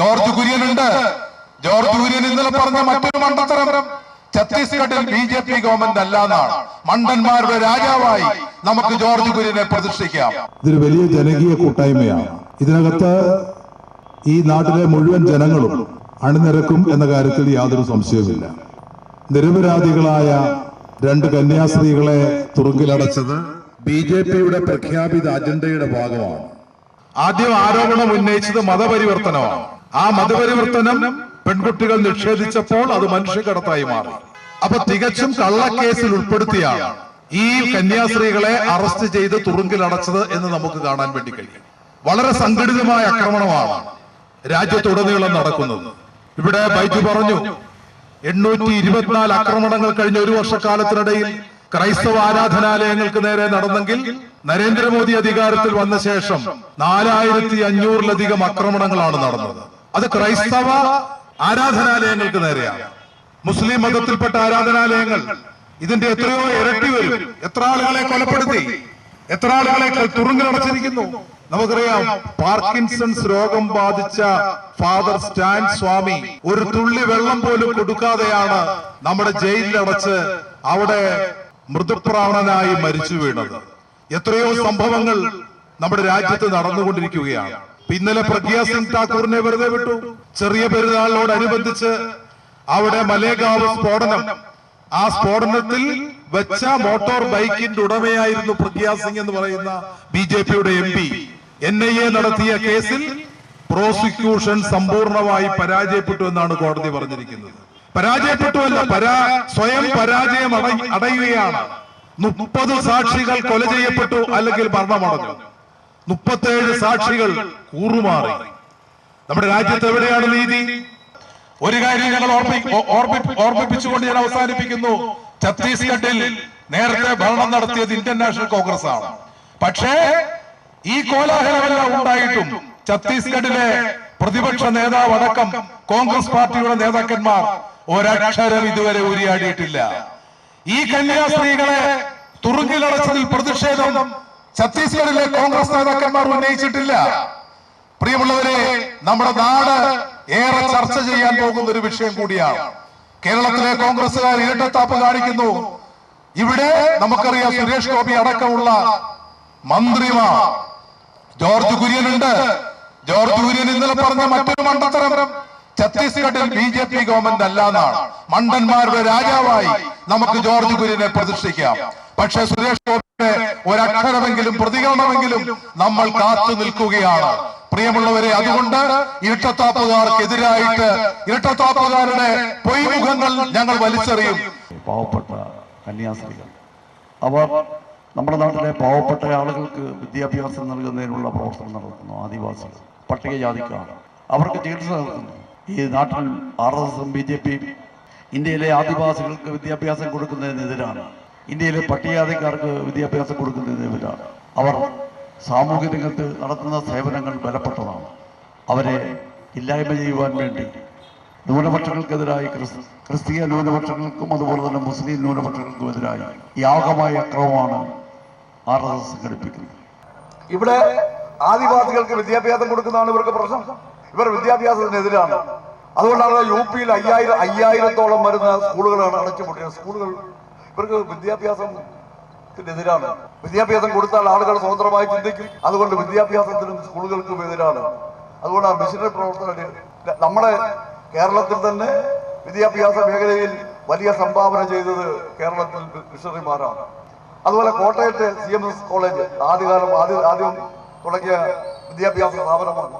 George Kurian ഉണ്ട് George Kurian ഇന്നലെ പറഞ്ഞ മറ്റൊരു മണ്ടത്തരം. ഛത്തീസ്ഗഡിൽ ബി ജെ പി ഗവൺമെന്റ് അല്ലാന്നാണ്. മണ്ടന്മാരുടെ രാജാവായി നമുക്ക് ജോർജ് കുര്യനെ പ്രതിഷ്ഠിക്കാം. ഇതൊരു വലിയ ജനകീയ കൂട്ടായ്മയാണ്. ഇതിനകത്ത് ഈ നാട്ടിലെ മുഴുവൻ ജനങ്ങളും അണിനിരക്കും എന്ന കാര്യത്തിൽ യാതൊരു സംശയവുമില്ല. നിരപരാധികളായ രണ്ട് കന്യാസ്ത്രീകളെ തുറുങ്കിലടച്ചത് ബി ജെ പിയുടെ പ്രഖ്യാപിത അജണ്ടയുടെ ഭാഗമാണ്. ആദ്യം ആരോപണം ഉന്നയിച്ചത് മതപരിവർത്തനമാണ്. ആ മതപരിവർത്തനം പെൺകുട്ടികൾ നിഷേധിച്ചപ്പോൾ അത് മനുഷ്യക്കടത്തായി മാറി. അപ്പൊ തികച്ചും കള്ളക്കേസിൽ ഉൾപ്പെടുത്തിയാണ് ഈ കന്യാസ്ത്രീകളെ അറസ്റ്റ് ചെയ്ത് തുറുങ്കിലടച്ചത് എന്ന് നമുക്ക് കാണാൻ വേണ്ടി കഴിയും. വളരെ സംഘടിതമായ ആക്രമണമാണ് രാജ്യത്തുടനീളം നടക്കുന്നത്. ഇവിടെ ബൈജു പറഞ്ഞു എണ്ണൂറ്റി ഇരുപത്തിനാല് ആക്രമണങ്ങൾ കഴിഞ്ഞ ഒരു വർഷക്കാലത്തിനിടയിൽ ക്രൈസ്തവ ആരാധനാലയങ്ങൾക്ക് നേരെ നടന്നെങ്കിൽ നരേന്ദ്രമോദി അധികാരത്തിൽ വന്ന ശേഷം നാലായിരത്തി അഞ്ഞൂറിലധികം ആക്രമണങ്ങളാണ് നടന്നത്. അത് ക്രൈസ്തവ ആരാധനാലയങ്ങൾക്ക് നേരെയാണ് മുസ്ലിം മതത്തിൽപ്പെട്ട ആരാധനാലയങ്ങൾ. ഇതിന്റെ എത്രയോ ഇരട്ടി വരും. എത്ര ആളുകളെ കൊലപ്പെടുത്തി? എത്ര ആളുകളെ തുറുങ്കിലടച്ചിരിക്കുന്നു നമുക്കറിയാം പാർക്കിൻസൺസ് രോഗം ബാധിച്ച ഫാദർ സ്റ്റാൻ സ്വാമി ഒരു തുള്ളി വെള്ളം പോലും കൊടുക്കാതെയാണ് നമ്മുടെ ജയിലിലടച്ച് അവിടെ മൃദുപ്രാണനായി മരിച്ചു വീണത്. എത്രയോ സംഭവങ്ങൾ നമ്മുടെ രാജ്യത്ത് നടന്നുകൊണ്ടിരിക്കുകയാണ്. ഇന്നലെ പ്രഗ്യ സിംഗ് ഠാക്കൂറിനെ വെറുതെ വിട്ടു. ചെറിയ പെരുന്നാളിനോടനുബന്ധിച്ച് അവിടെ മലേഗാവ് സ്ഫോടനം. ആ സ്ഫോടനത്തിൽ വെച്ച മോട്ടോർ ബൈക്കിന്റെ ഉടമയായിരുന്നു പ്രഗ്യാ സിംഗ് എന്ന് പറയുന്ന ബി ജെ പിയുടെ M P. N I A നടത്തിയ കേസിൽ പ്രോസിക്യൂഷൻ സമ്പൂർണമായി പരാജയപ്പെട്ടു എന്നാണ് കോടതി പറഞ്ഞിരിക്കുന്നത്. പരാജയപ്പെട്ടുവല്ല പരാ സ്വയം പരാജയം അട- അടയുകയാണ്. മുപ്പത് സാക്ഷികൾ കൊല ചെയ്യപ്പെട്ടു അല്ലെങ്കിൽ മരണമടഞ്ഞു. മുപ്പത്തേഴ് സാക്ഷികൾ കൂറുമാറി. നമ്മുടെ രാജ്യത്ത് എവിടെയാണ് നീതി? ഒരു കാര്യം ഞങ്ങൾ ഓർമ്മിപ്പിച്ചുകൊണ്ട് ഞാൻ അവസാനിപ്പിക്കുന്നു. ഛത്തീസ്ഗഡിൽ നേരത്തെ ഭരണം നടത്തിയത് ഇന്ത്യൻ നാഷണൽ കോൺഗ്രസ് ആണ് പക്ഷേ ഈ കോലാഹലമെല്ലാം ഉണ്ടായിട്ടും ഛത്തീസ്ഗഡിലെ പ്രതിപക്ഷ നേതാവ് അടക്കം കോൺഗ്രസ് പാർട്ടിയുടെ നേതാക്കന്മാർ ഒരക്ഷരം ഇതുവരെ ഉരിയാടിയിട്ടില്ല ഈ കന്യാസ്ത്രീകളെ തുറുങ്കിലടച്ചതിൽ പ്രതിഷേധം ഛത്തീസ്ഗഡിലെ കോൺഗ്രസ് നേതാക്കന്മാർ ഉന്നയിച്ചിട്ടില്ല. പ്രിയമുള്ളവരെ നമ്മുടെ നാട് ഏറെ ചർച്ച ചെയ്യാൻ പോകുന്ന ഒരു വിഷയം കൂടിയാണ്. കേരളത്തിലെ കോൺഗ്രസുകാർ ഇരട്ടത്താപ്പ് കാണിക്കുന്നു. ഇവിടെ നമുക്കറിയാം സുരേഷ് ഗോപി അടക്കമുള്ള മന്ത്രിമാർ. ജോർജ് കുര്യനുണ്ട്. ജോർജ് കുര്യൻ ഇന്നലെ പറഞ്ഞ മറ്റൊരു മണ്ടത്തരം. ഛത്തീസ്ഗഡിൽ ബി ജെ പി ഗവൺമെന്റ് അല്ലാന്നാണ്. മണ്ടന്മാരുടെ രാജാവായി നമുക്ക് ജോർജ് കുര്യനെ പ്രതിഷ്ഠിക്കാം. പക്ഷെ സുരേഷ് ഗോപിയുടെ ഒരക്ഷരമെങ്കിലും പ്രതികരണമെങ്കിലും നമ്മൾ കാത്തു നിൽക്കുകയാണ്. പ്രിയമുള്ളവരെ അതുകൊണ്ട് ഇരട്ടത്താപ്പുകാർക്കെതിരായിട്ട് ഇരട്ടത്താപ്പുകാരുടെ പൊയ്മുഖങ്ങൾ ഞങ്ങൾ വലിച്ചെറിയും. പാവപ്പെട്ട കന്യാസ്ത്രീകൾ. അവർ നമ്മുടെ നാട്ടിലെ പാവപ്പെട്ട ആളുകൾക്ക് വിദ്യാഭ്യാസം നൽകുന്നതിനുള്ള പ്രവർത്തനം നടത്തുന്നു ആദിവാസികൾ പട്ടികജാതിക്കാർ. അവർക്ക് ചികിത്സ നൽകുന്നു. ഈ നാട്ടിൽ ആർ എസ് എസും ബി ജെ പിയും ഇന്ത്യയിലെ ആദിവാസികൾക്ക് വിദ്യാഭ്യാസം കൊടുക്കുന്നതിനെതിരാണ് ഇന്ത്യയിലെ പട്ടികജാതിക്കാർക്ക് വിദ്യാഭ്യാസം കൊടുക്കുന്നതിനെതിരാണ് അവർ സാമൂഹ്യ രംഗത്ത് നടത്തുന്ന സേവനങ്ങൾ ബലപ്പെട്ടതാണ്. അവരെ ഇല്ലായ്മ ചെയ്യുവാൻ വേണ്ടി ന്യൂനപക്ഷങ്ങൾക്കെതിരായി ക്രിസ്- ക്രിസ്തീയ ന്യൂനപക്ഷങ്ങൾക്കും അതുപോലെ തന്നെ മുസ്ലിം ന്യൂനപക്ഷങ്ങൾക്കും എതിരായി യാഗമായ അക്രമമാണ് ആർ എസ് എസ് സംഘടിപ്പിക്കുന്നത്. ഇവിടെ ആദിവാസികൾക്ക് വിദ്യാഭ്യാസം കൊടുക്കുന്നതാണ് ഇവർക്ക് പ്രശ്നം. ഇവർ വിദ്യാഭ്യാസത്തിനെതിരാണ്. അതുകൊണ്ടാണ് യു പിയിൽ അയ്യായിരം അയ്യായിരത്തോളം വരുന്ന സ്കൂളുകളാണ് അടച്ചുപൂട്ടിയത് സ്കൂളുകൾ ഇവർക്ക് വിദ്യാഭ്യാസം വിദ്യാഭ്യാസത്തിനെതിരാണ്. വിദ്യാഭ്യാസം കൊടുത്താൽ ആളുകൾ സ്വതന്ത്രമായി ചിന്തിക്കും. അതുകൊണ്ട് വിദ്യാഭ്യാസത്തിനും സ്കൂളുകൾക്കും എതിരാണ്. അതുകൊണ്ട് ആ മിഷനറി പ്രവർത്തനം നമ്മുടെ കേരളത്തിൽ തന്നെ വിദ്യാഭ്യാസ മേഖലയിൽ വലിയ സംഭാവന ചെയ്തത് കേരളത്തിൽ മിഷണറിമാരാണ്. അതുപോലെ കോട്ടയത്തെ സി എം എസ് കോളേജ് ആദ്യകാലം ആദ്യം ആദ്യം തുടങ്ങിയ വിദ്യാഭ്യാസ സ്ഥാപനമാണ്.